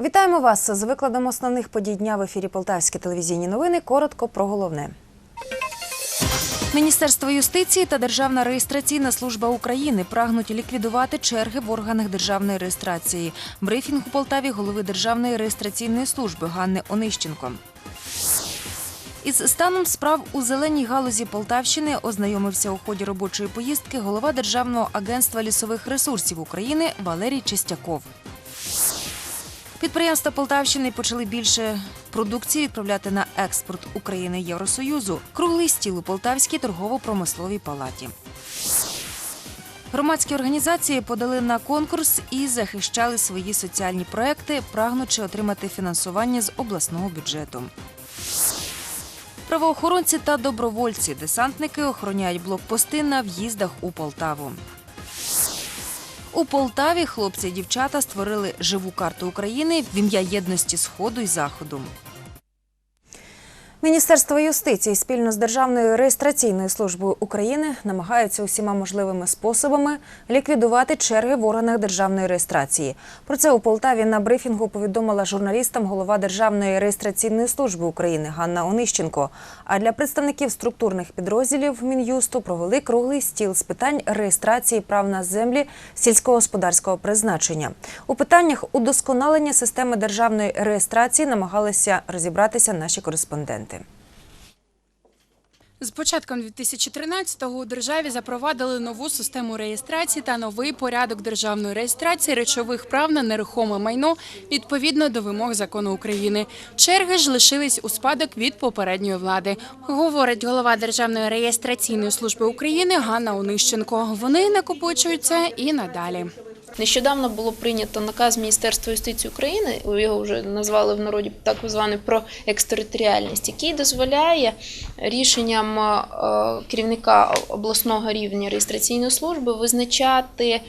Вітаємо вас з викладом основних подій дня в ефірі Полтавські телевізійні новини. Коротко про головне. Міністерство юстиції та Державна реєстраційна служба України прагнуть ліквідувати черги в органах державної реєстрації. Брифінг у Полтаві голови Державної реєстраційної служби Ганни Онищенко. Із станом справ у зеленій галузі Полтавщини ознайомився у ході робочої поїздки голова Державного агентства лісових ресурсів України Валерій Чистяков. Підприємства Полтавщини почали більше продукції відправляти на експорт України Євросоюзу. Круглий стіл у Полтавській торгово-промисловій палаті. Громадські організації подали на конкурс і захищали свої соціальні проекти, прагнучи отримати фінансування з обласного бюджету. Правоохоронці та добровольці, десантники охороняють блокпости на в'їздах у Полтаву. У Полтаві хлопці і дівчата створили живу карту України в ім'я єдності Сходу і Заходу. Міністерство юстиції спільно з Державною реєстраційною службою України намагаються усіма можливими способами ліквідувати черги в органах державної реєстрації. Про це у Полтаві на брифінгу повідомила журналістам голова Державної реєстраційної служби України Ганна Онищенко. А для представників структурних підрозділів Мін'юсту провели круглий стіл з питань реєстрації прав на землі сільськогосподарського призначення. У питаннях удосконалення системи державної реєстрації намагалися розібратися наші кореспонденти. З початком 2013-го у державі запровадили нову систему реєстрації та новий порядок державної реєстрації речових прав на нерухоме майно відповідно до вимог закону України. Черги ж лишились у спадок від попередньої влади, говорить голова Державної реєстраційної служби України Ганна Онищенко. Вони накопичуються і надалі. Нещодавно було прийнято наказ Міністерства юстиції України, його вже назвали в народі так званий про екстериторіальність, який дозволяє рішенням е, керівника обласного рівня реєстраційної служби визначати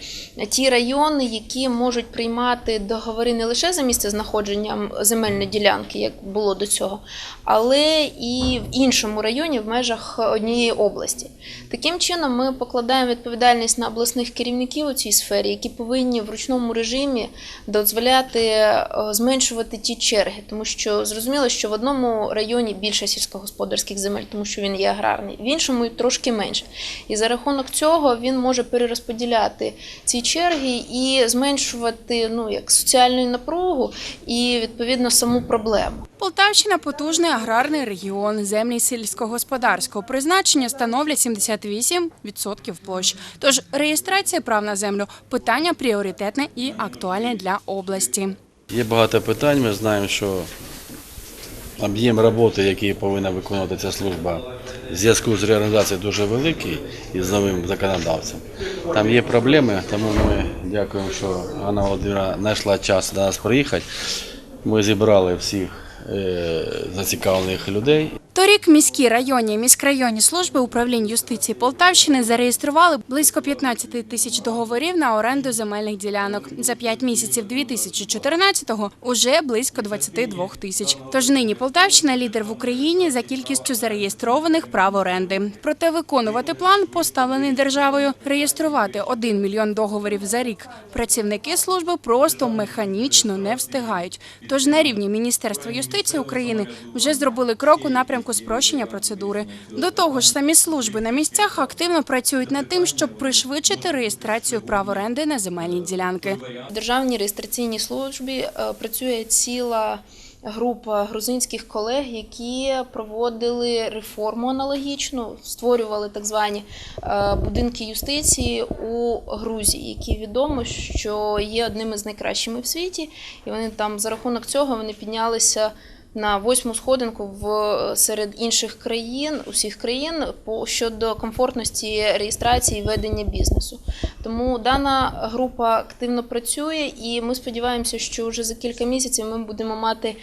ті райони, які можуть приймати договори не лише за місце знаходженням земельної ділянки, як було до цього, але і в іншому районі в межах однієї області. Таким чином, ми покладаємо відповідальність на обласних керівників у цій сфері, які повинні в ручному режимі дозволяти е, зменшувати ті черги, тому що зрозуміло, що в одному районі більше сільськогосподарських земель, тому що він є аграрний, в іншому трошки менше. І за рахунок цього він може перерозподіляти ці черги і зменшувати ну як соціальну напругу і відповідно саму проблему. Полтавщина потужний аграрний регіон. Землі сільськогосподарського призначення становлять 78% площ. Тож реєстрація прав на землю питання пріоритетне і актуальне для області. Є багато питань. Ми знаємо, що об'єм роботи, який повинна виконувати ця служба, в зв'язку з реорганізацією дуже великий і з новим законодавцем. Там є проблеми, тому ми дякуємо, що Анна Володимирівна знайшла час до нас приїхати. Ми зібрали всіх е, зацікавлених людей. Торік міські районні і міськрайонні служби управлінь юстиції Полтавщини зареєстрували близько 15 тисяч договорів на оренду земельних ділянок. За 5 місяців 2014-го уже близько 22 тисяч. Тож нині Полтавщина лідер в Україні за кількістю зареєстрованих прав оренди. Проте виконувати план, поставлений державою, реєструвати 1 мільйон договорів за рік. Працівники служби просто механічно не встигають. Тож на рівні Міністерства юстиції України вже зробили крок у напрямку спрощення процедури. До того ж, самі служби на місцях активно працюють над тим, щоб пришвидшити реєстрацію прав оренди на земельні ділянки. В Державній реєстраційній службі е, працює ціла група грузинських колег, які проводили реформу аналогічну, створювали так звані е, будинки юстиції у Грузії, які відомо, що є одними з найкращими в світі, і вони там за рахунок цього вони піднялися. На восьму сходинку в серед інших країн, усіх країн, по щодо комфортності реєстрації і ведення бізнесу. Тому дана група активно працює, і ми сподіваємося, що вже за кілька місяців ми будемо мати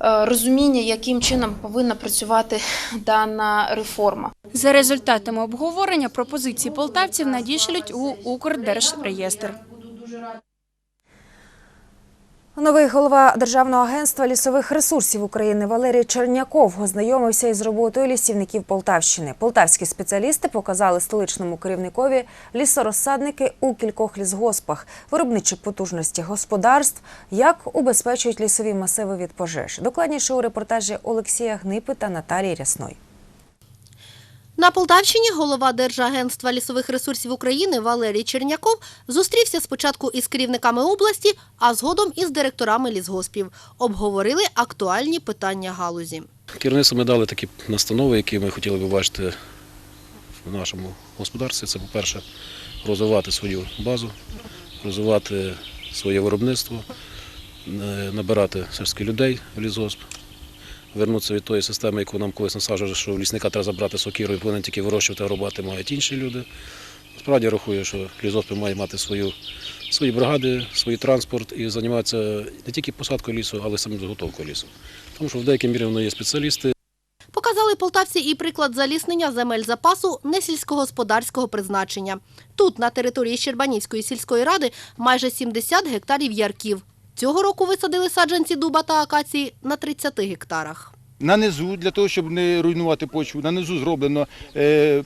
е, розуміння, яким чином повинна працювати дана реформа. За результатами обговорення пропозиції полтавців надішлють у Укрдержреєстр. Новий голова Державного агентства лісових ресурсів України Валерій Черняков ознайомився із роботою лісівників Полтавщини. Полтавські спеціалісти показали столичному керівникові лісорозсадники у кількох лісгоспах, виробничі потужності господарств, як убезпечують лісові масиви від пожеж. Докладніше у репортажі Олексія Гнипи та Наталії Рясной. На Полтавщині голова Держагентства лісових ресурсів України Валерій Черняков зустрівся спочатку із керівниками області, а згодом із директорами лісгоспів. Обговорили актуальні питання галузі. Керівництво ми дали такі настанови, які ми хотіли би бачити в нашому господарстві. Це, по-перше, розвивати свою базу, розвивати своє виробництво, е, набирати таки людей в лісгосп, вернутися від тої системи, яку нам колись насаджували, що лісника треба забрати сокиру і повинен тільки вирощувати, рубати мають інші люди. Справді рахую, що лісгоспи мають мати свою, свої бригади, свій транспорт і займатися не тільки посадкою лісу, але й самим заготовкою лісу. Тому що в деякій мірі воно є спеціалісти, Показали полтавці і приклад заліснення земель запасу несільськогосподарського призначення. Тут, на території Щербанівської сільської ради, майже 70 гектарів ярків. Цього року висадили саджанці дуба та акації на 30 гектарах. На низу, для того, щоб не руйнувати почву, на низу зроблено е,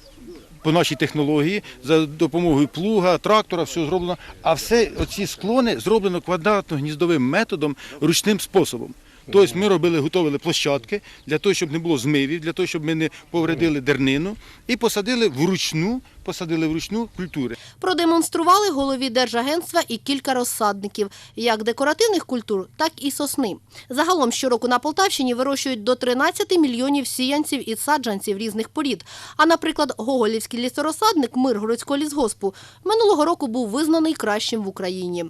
по нашій технології за допомогою плуга, трактора, все зроблено. А все оці склони зроблено квадратно-гніздовим методом, ручним способом. Тобто ми робили, готували площадки для того, щоб не було змивів, для того, щоб ми не повредили дернину, і посадили вручну, посадили вручну культури. Продемонстрували голові Держагентства і кілька розсадників, як декоративних культур, так і сосни. Загалом щороку на Полтавщині вирощують до 13 мільйонів сіянців і саджанців різних порід. А, наприклад, Гоголівський лісорозсадник Миргородського лісгоспу минулого року був визнаний кращим в Україні.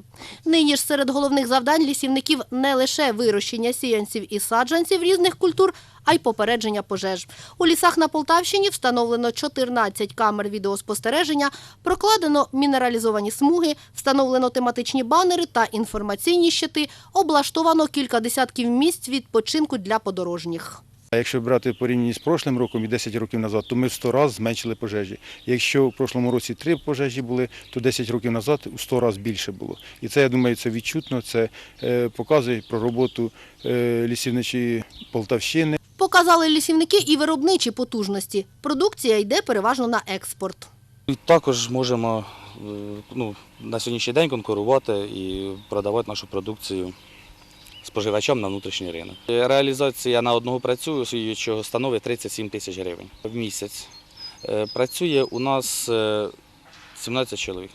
Нині ж серед головних завдань лісівників не лише вирощення сіянців і саджанців різних культур, а й попередження пожеж. У лісах на Полтавщині встановлено 14 камер відеоспостереження, прокладено мінералізовані смуги, встановлено тематичні банери та інформаційні щити, облаштовано кілька десятків місць відпочинку для подорожніх. А якщо брати порівняно з прошлим роком і 10 років назад, то ми в 100 разів зменшили пожежі. Якщо в прошлому році 3 пожежі були, то 10 років назад у 100 разів більше було. І це, я думаю, це відчутно, це е, показує про роботу е, лісівничої Полтавщини. Показали лісівники і виробничі потужності. Продукція йде переважно на експорт. І Також можемо е, ну, на сьогоднішній день конкурувати і продавати нашу продукцію споживачам на внутрішній ринок. Е, Реалізація на одного працюючого становить 37 тисяч гривень в місяць. Е, Працює у нас е, 17 чоловік.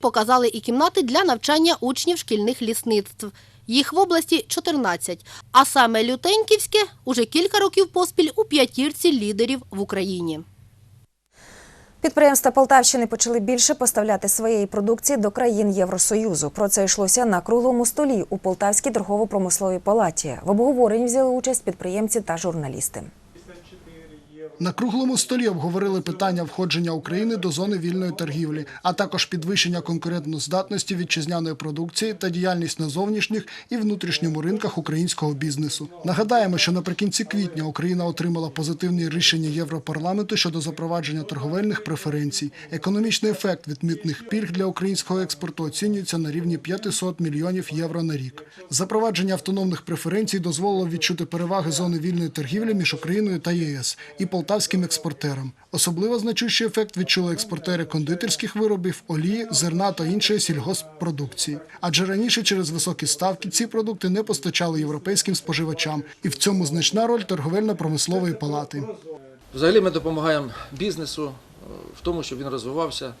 Показали і кімнати для навчання учнів шкільних лісництв. Їх в області 14. А саме Лютеньківське уже кілька років поспіль у п'ятірці лідерів в Україні. Підприємства Полтавщини почали більше поставляти своєї продукції до країн Євросоюзу. Про це йшлося на круглому столі у Полтавській торгово-промисловій палаті. В обговоренні взяли участь підприємці та журналісти. На круглому столі обговорили питання входження України до зони вільної торгівлі, а також підвищення конкурентноздатності вітчизняної продукції та діяльність на зовнішніх і внутрішньому ринках українського бізнесу. Нагадаємо, що наприкінці квітня Україна отримала позитивні рішення Європарламенту щодо запровадження торговельних преференцій. Економічний ефект від митних пільг для українського експорту оцінюється на рівні 500 мільйонів євро на рік. Запровадження автономних преференцій дозволило відчути переваги зони вільної торгівлі між Україною та ЄС і полтавським експортерам. Особливо значущий ефект відчули експортери кондитерських виробів, олії, зерна та іншої сільгосппродукції. Адже раніше через високі ставки ці продукти не постачали європейським споживачам, і в цьому значна роль торговельно-промислової палати. Взагалі ми допомагаємо бізнесу е, в тому, щоб він розвивався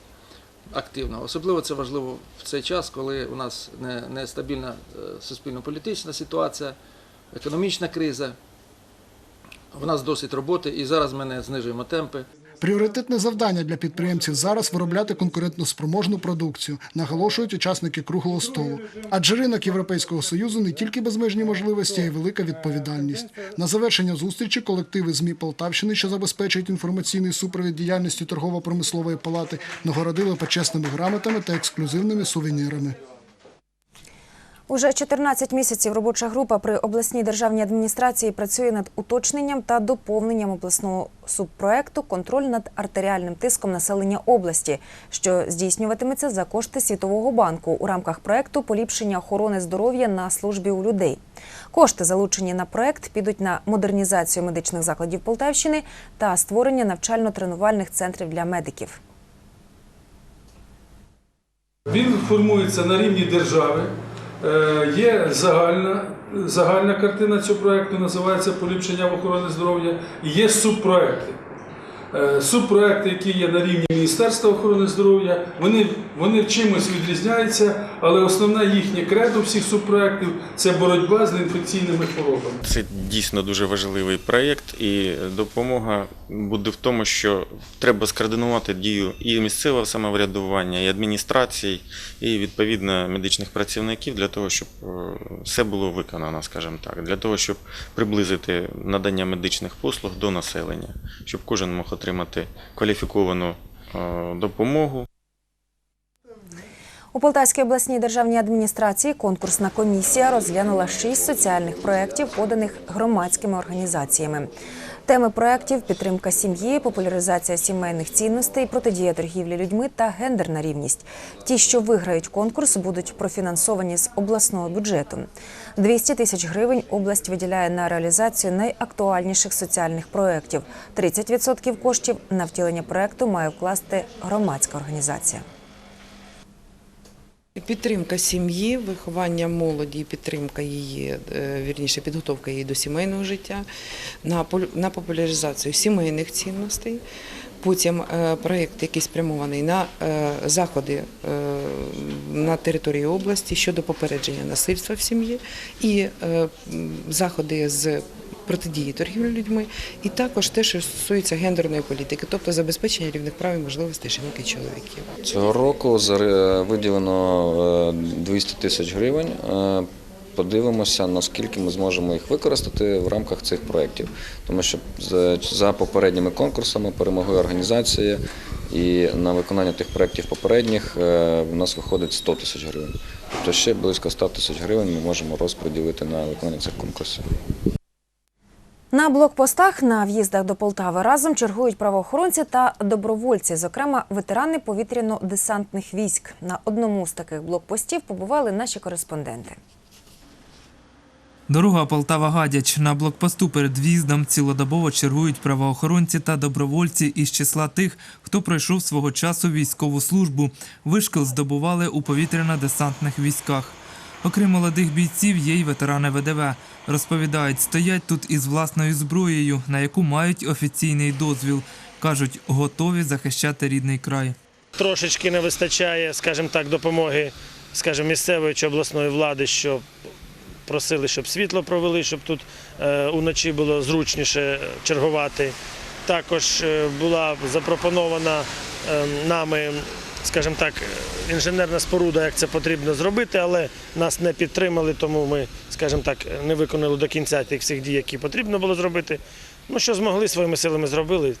активно. Особливо це важливо в цей час, коли у нас нестабільна е, суспільно-політична ситуація, економічна криза. У нас досить роботи, і зараз ми не знижуємо темпи. Пріоритетне завдання для підприємців зараз виробляти конкурентноспроможну продукцію, наголошують учасники круглого столу. Адже ринок Європейського союзу не тільки безмежні можливості, а й велика відповідальність. На завершення зустрічі колективи ЗМІ Полтавщини, що забезпечують інформаційний супровід діяльності торгово-промислової палати, нагородили почесними грамотами та ексклюзивними сувенірами. Уже 14 місяців робоча група при обласній державній адміністрації працює над уточненням та доповненням обласного субпроекту Контроль над артеріальним тиском населення області, що здійснюватиметься за кошти Світового банку у рамках проекту поліпшення охорони здоров'я на службі у людей. Кошти, залучені на проект, підуть на модернізацію медичних закладів Полтавщини та створення навчально-тренувальних центрів для медиків. Він формується на рівні держави. Е, Є загальна, загальна картина цього проєкту, називається поліпшення в охорони здоров'я. І є субпроекти. Е, Субпроекти, які є на рівні Міністерства охорони здоров'я, вони, вони чимось відрізняються, але основне їхнє кредо всіх субпроєктів це боротьба з неінфекційними хворобами. Це дійсно дуже важливий проєкт, і допомога буде в тому, що треба скоординувати дію і місцевого самоврядування, і адміністрацій, і відповідно медичних працівників для того, щоб е, все було виконано, скажімо так, для того, щоб приблизити надання медичних послуг до населення, щоб кожен мог отримати кваліфіковану е, допомогу. У Полтавській обласній державній адміністрації конкурсна комісія розглянула шість соціальних проєктів, поданих громадськими організаціями. Теми проєктів – підтримка сім'ї, популяризація сімейних цінностей, протидія торгівлі людьми та гендерна рівність. Ті, що виграють конкурс, будуть профінансовані з обласного бюджету. 200 тисяч гривень область виділяє на реалізацію найактуальніших соціальних проєктів. 30% коштів на втілення проєкту має вкласти громадська організація. Підтримка сім'ї, виховання молоді, підтримка її, е, вірніше, підготовка її до сімейного життя, на популяризацію сімейних цінностей. Потім е, проєкт, який спрямований на е, заходи на території області щодо попередження насильства в сім'ї і заходи з протидії торгівлі людьми, і також те, що стосується гендерної політики, тобто забезпечення рівних прав і можливостей жінок і чоловіків. Цього року виділено е, 200 тисяч гривень. Е, Подивимося, наскільки ми зможемо їх використати в рамках цих проєктів. Тому що за- за попередніми конкурсами перемогли організації, і на виконання тих проєктів попередніх е, в нас виходить 100 тисяч гривень. Тобто ще близько 100 тисяч гривень ми можемо розподілити на виконання цих конкурсів. На блокпостах на в'їздах до Полтави разом чергують правоохоронці та добровольці, зокрема ветерани повітряно-десантних військ. На одному з таких блокпостів побували наші кореспонденти. Дорога Полтава-Гадяч. На блокпосту перед в'їздом цілодобово чергують правоохоронці та добровольці із числа тих, хто пройшов свого часу військову службу. Вишкіл здобували у повітряно-десантних військах. Окрім молодих бійців, є й ветерани ВДВ. Розповідають, стоять тут із власною зброєю, на яку мають офіційний дозвіл. Кажуть, готові захищати рідний край. Трошечки не вистачає, скажімо так, допомоги скажімо, місцевої чи обласної влади, що просили, щоб світло провели, щоб тут е, уночі було зручніше чергувати. Також е, була запропонована е, нами, скажімо так, інженерна споруда, як це потрібно зробити, але нас не підтримали, тому ми, скажімо так, не виконали до кінця тих всіх дій, які потрібно було зробити. Ну, що змогли своїми силами зробили,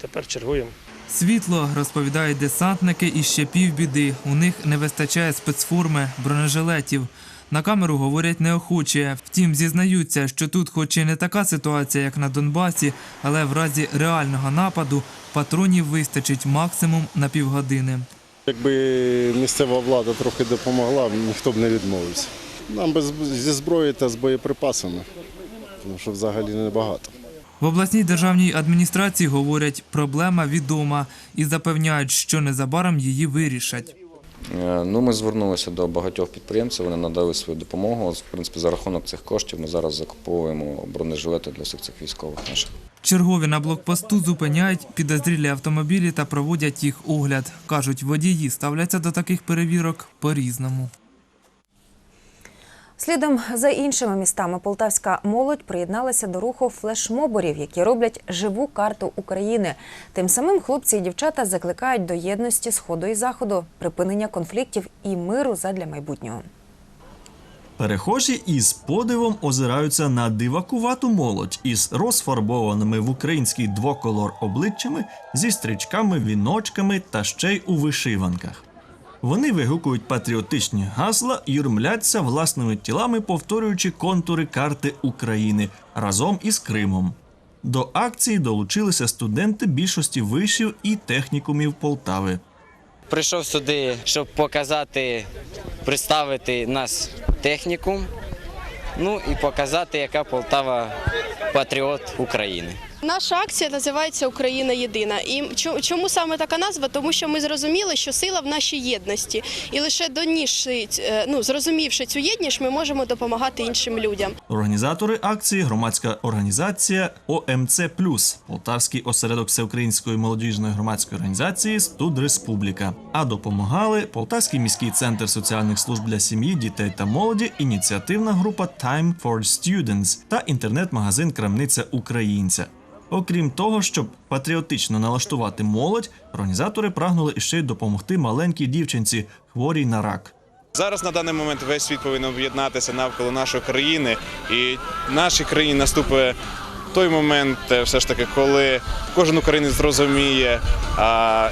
тепер чергуємо. Світло, розповідають десантники, і ще півбіди. У них не вистачає спецформи, бронежилетів. На камеру говорять неохоче. Втім, зізнаються, що тут, хоч і не така ситуація, як на Донбасі, але в разі реального нападу патронів вистачить максимум на півгодини. Якби місцева влада трохи допомогла, ніхто б не відмовився. Нам без зі зброєю та з боєприпасами, тому що взагалі небагато. В обласній державній адміністрації говорять, проблема відома і запевняють, що незабаром її вирішать. Е, Ну, ми звернулися до багатьох підприємців, вони надали свою допомогу. В принципі, за рахунок цих коштів ми зараз закуповуємо бронежилети для всіх цих військових наших. Чергові на блокпосту зупиняють підозрілі автомобілі та проводять їх огляд. Кажуть, водії ставляться до таких перевірок по-різному. Слідом за іншими містами полтавська молодь приєдналася до руху флешмоборів, які роблять живу карту України. Тим самим хлопці і дівчата закликають до єдності сходу і заходу, припинення конфліктів і миру задля майбутнього. Перехожі із подивом озираються на дивакувату молодь із розфарбованими в український двоколор обличчями, зі стрічками, віночками та ще й у вишиванках. Вони вигукують патріотичні гасла і юрмляться власними тілами, повторюючи контури карти України разом із Кримом. До акції долучилися студенти більшості вишів і технікумів Полтави. Прийшов сюди, щоб показати, представити нас технікум, ну і показати, яка Полтава патріот України. Наша акція називається Україна єдина. І чому саме така назва? Тому що ми зрозуміли, що сила в нашій єдності, і лише донісши, е, ну зрозумівши цю єдність, ми можемо допомагати іншим людям. Організатори акції громадська організація ОМЦ Полтавський осередок всеукраїнської молодіжної громадської організації Студ Республіка. А допомагали Полтавський міський центр соціальних служб для сім'ї, дітей та молоді, ініціативна група Time for Students та інтернет-магазин Крамниця Українця. Окрім того, щоб патріотично налаштувати молодь, організатори прагнули іще й допомогти маленькій дівчинці, хворій на рак. Зараз на даний момент весь світ повинен об'єднатися навколо нашої країни, і нашій країні наступить той момент, е, все ж таки, коли кожен українець зрозуміє,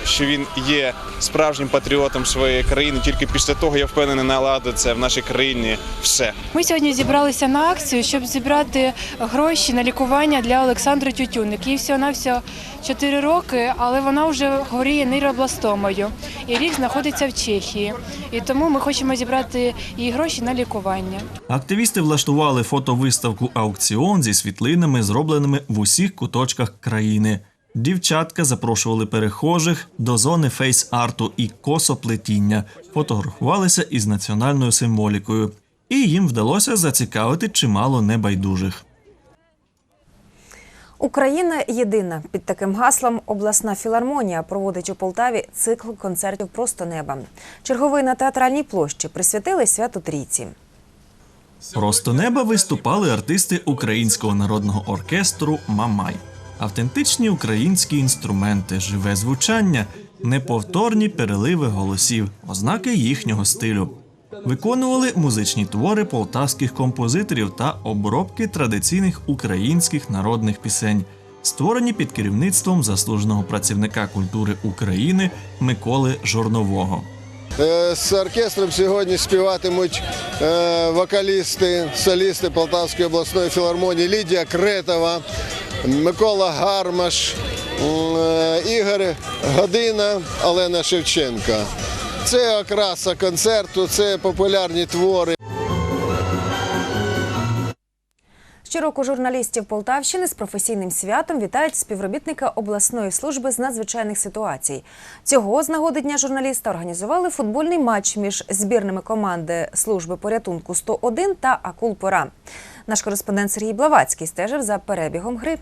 що він є справжнім патріотом своєї країни. Тільки після того я впевнений наладиться в нашій країні все. Ми сьогодні зібралися на акцію, щоб зібрати гроші на лікування для Олександри Тютюник. Їй всього навсього 4 роки, але вона вже хворіє нейробластомою. І рік знаходиться в Чехії. І тому ми хочемо зібрати їй гроші на лікування. Активісти влаштували фотовиставку аукціон зі світлинами, зробленими в усіх куточках країни. Дівчатка запрошували перехожих до зони фейс-арту і косоплетіння, фотографувалися із національною символікою, і їм вдалося зацікавити чимало небайдужих. Україна єдина під таким гаслом обласна філармонія проводить у Полтаві цикл концертів Просто неба. Черговий на театральній площі присвятили святу трійці. Просто неба виступали артисти українського народного оркестру Мамай. Автентичні українські інструменти, живе звучання, неповторні переливи голосів, ознаки їхнього стилю. Виконували музичні твори полтавських композиторів та обробки традиційних українських народних пісень, створені під керівництвом заслуженого працівника культури України Миколи Жорнового. Е, З оркестром сьогодні співатимуть е, вокалісти, солісти Полтавської обласної філармонії Лідія Кретова, Микола Гармаш, е, Ігор Година, Олена Шевченка. Це окраса концерту, це популярні твори. Щороку журналістів Полтавщини з професійним святом вітають співробітника обласної служби з надзвичайних ситуацій. Цього з нагоди дня журналіста організували футбольний матч між збірними команди служби порятунку 101 та Акул Пора. Наш кореспондент Сергій Блавацький стежив за перебігом гри.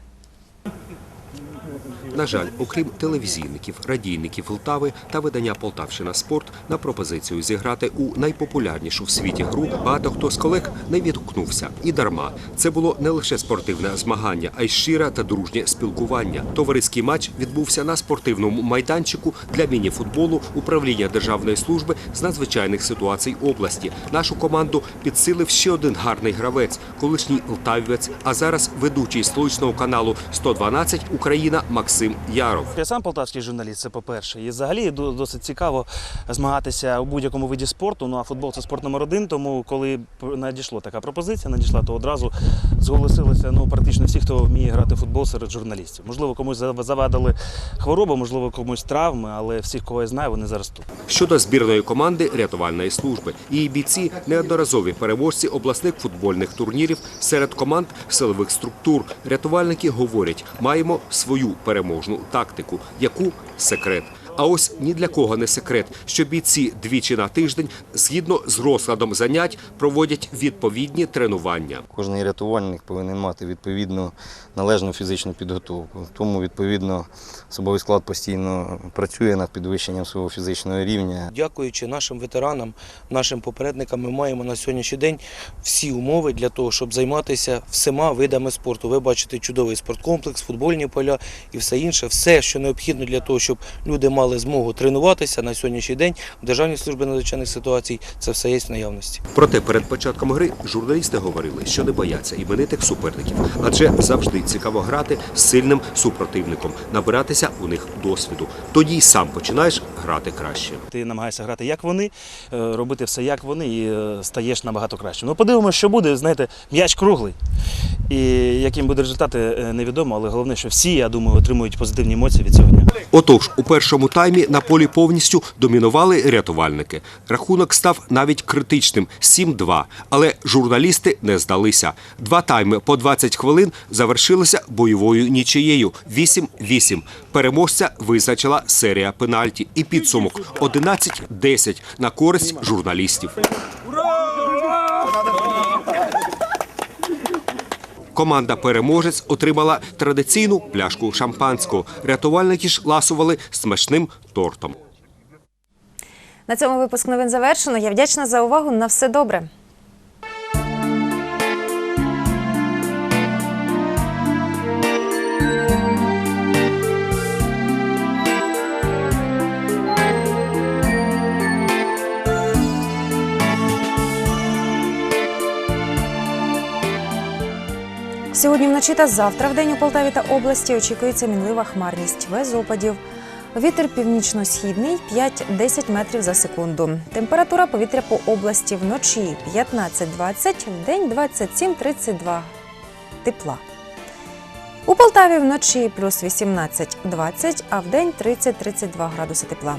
На жаль, окрім телевізійників, радійників Полтави та видання Полтавщина Спорт на пропозицію зіграти у найпопулярнішу в світі гру багато хто з колег не відгукнувся. І дарма це було не лише спортивне змагання, а й щире та дружнє спілкування. Товариський матч відбувся на спортивному майданчику для міні-футболу управління Державної служби з надзвичайних ситуацій області. Нашу команду підсилив ще один гарний гравець, колишній лтавівець, а зараз ведучий столичного каналу 112 Україна Максим Яров. Я сам полтавський журналіст, це по-перше. І взагалі до- досить цікаво змагатися у будь-якому виді спорту. Ну а футбол це спорт номер один. Тому коли надійшла така пропозиція, надійшла, то одразу зголосилися ну, практично всі, хто вміє грати в футбол серед журналістів. Можливо, комусь завадили хвороби, можливо, комусь травми, але всіх, кого я знаю, вони зараз тут. Щодо збірної команди рятувальної служби, її бійці неодноразові переможці обласних футбольних турнірів серед команд силових структур. Рятувальники говорять, маємо свою переможну тактику, яку секрет. А ось ні для кого не секрет, що бійці двічі на тиждень, згідно з розкладом занять, проводять відповідні тренування. Кожний рятувальник повинен мати відповідну належну фізичну підготовку. Тому, відповідно, особовий склад постійно працює над підвищенням свого фізичного рівня. Дякуючи нашим ветеранам, нашим попередникам, ми маємо на сьогоднішній день всі умови для того, щоб займатися всіма видами спорту. Ви бачите чудовий спорткомплекс, футбольні поля і все інше, все, що необхідно для того, щоб люди мали мали змогу тренуватися на сьогоднішній день в Державній службі надзвичайних ситуацій. Це все є в наявності. Проте перед початком гри журналісти говорили, що не бояться іменитих суперників, адже завжди цікаво грати з сильним супротивником, набиратися у них досвіду. Тоді й сам починаєш грати краще. Ти намагаєшся грати як вони, е, робити все як вони, і е, стаєш набагато краще. Ну, подивимося, що буде. Знаєте, м'яч круглий. І яким буде результат, е, невідомо, але головне, що всі, я думаю, отримують позитивні емоції від цього дня. Отож, у першому таймі на полі повністю домінували рятувальники. Рахунок став навіть критичним 7-2, але журналісти не здалися. Два тайми по 20 хвилин завершилися бойовою нічиєю 8-8. Переможця визначила серія пенальті і підсумок 11-10 на користь журналістів. Команда переможець отримала традиційну пляшку шампанського. Рятувальники ж ласували смачним тортом. На цьому випуск новин завершено. Я вдячна за увагу. На все добре. Сьогодні вночі та завтра в день у Полтаві та області очікується мінлива хмарність без опадів. Вітер північно-східний 5-10 метрів за секунду. Температура повітря по області вночі 15-20, в день 27-32 тепла. У Полтаві вночі плюс 18-20, а в день 30-32 градуси тепла.